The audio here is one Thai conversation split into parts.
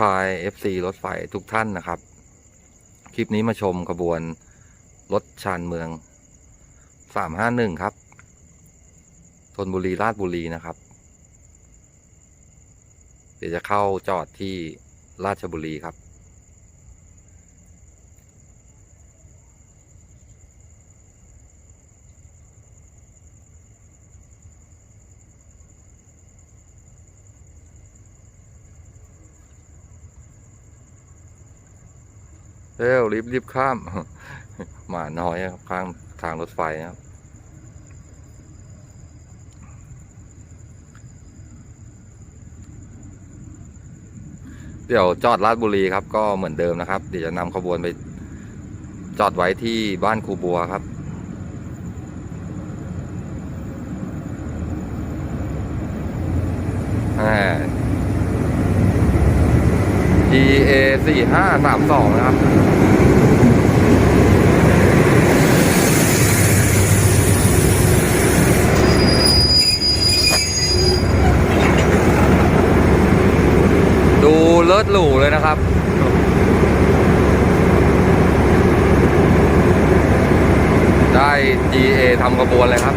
ทาย FC รถไฟทุกท่านนะครับ คลิปนี้มาชมขบวน รถชานเมือง 351 ครับธนบุรีราชบุรีนะครับ เดี๋ยวจะเข้าจอดที่ราชบุรีครับ เร็วรีบรีบข้าม หมาน้อยครับข้างทางรถไฟครับ เดี๋ยวจอดลาดบุรีครับ ก็เหมือนเดิมนะครับ เดี๋ยวจะนำขบวนไป จอดไว้ที่บ้านครูบัวครับ อ่า GA สี่ห้าสามสองนะครับ ดูเลิศหรูเลยนะครับ ได้ GA ทำกระบวนเลยครับ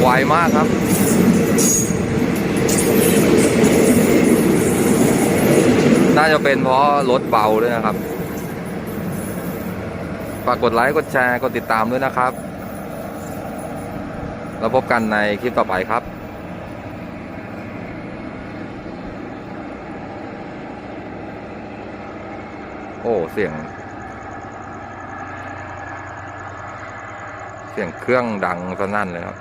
ไวมากครับ น่าจะเป็นเพราะรถเบาด้วยนะครับ ฝากกดไลค์ กดแชร์ กดติดตามด้วยนะครับ แล้วพบกันในคลิปต่อไปครับโอ้ เสียง เสียงเครื่องดังสนั่นเลยครับ